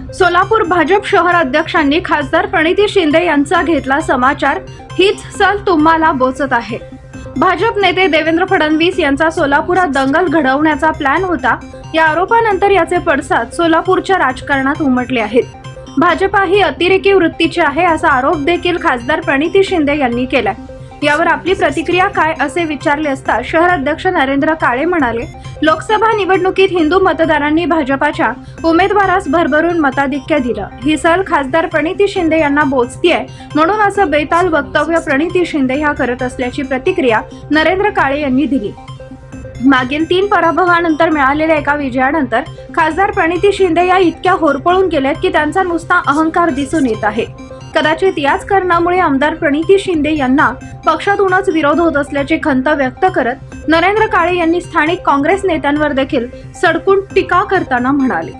सोलापूर भाजप शहर अध्यक्षांनी खासदार प्रणिती शिंदे यांचा घेतला समाचार. हीच सल तुम्हाला बोचत आहे. भाजप नेते देवेंद्र फडणवीस यांचा सोलापुरात दंगल घडवण्याचा प्लॅन होता. या आरोपानंतर याचे पडसाद सोलापूरच्या राजकारणात उमटले आहेत. भाजपा ही अतिरेकी वृत्तीची आहे असा आरोप देखील खासदार प्रणिती शिंदे यांनी केलाय. यावर आपली प्रतिक्रिया काय असे विचारले असता शहर अध्यक्ष नरेंद्र काळे म्हणाले लोकसभा निवडणुकीत हिंदू मतदारांनी भाजपाच्या उमेदवारास भरभरून मताधिक्य दिलं. ही सल खासदार प्रणिती शिंदे यांना बोचतीये म्हणून असं बेताल वक्तव्य प्रणिती शिंदे ह्या करत असल्याची प्रतिक्रिया नरेंद्र काळे यांनी दिली. मागील तीन पराभवानंतर मिळालेल्या एका विजयानंतर खासदार प्रणिती शिंदे या इतक्या होरपळून गेल्यात की त्यांचा नुसता अहंकार दिसून येत आहे. कदाचित याच कारणामुळे आमदार प्रणिती शिंदे यांना पक्षातूनच विरोध होत असल्याची खंत व्यक्त करत नरेंद्र काळे यांनी स्थानिक काँग्रेस नेत्यांवर देखील सडकून टीका करताना म्हणाले.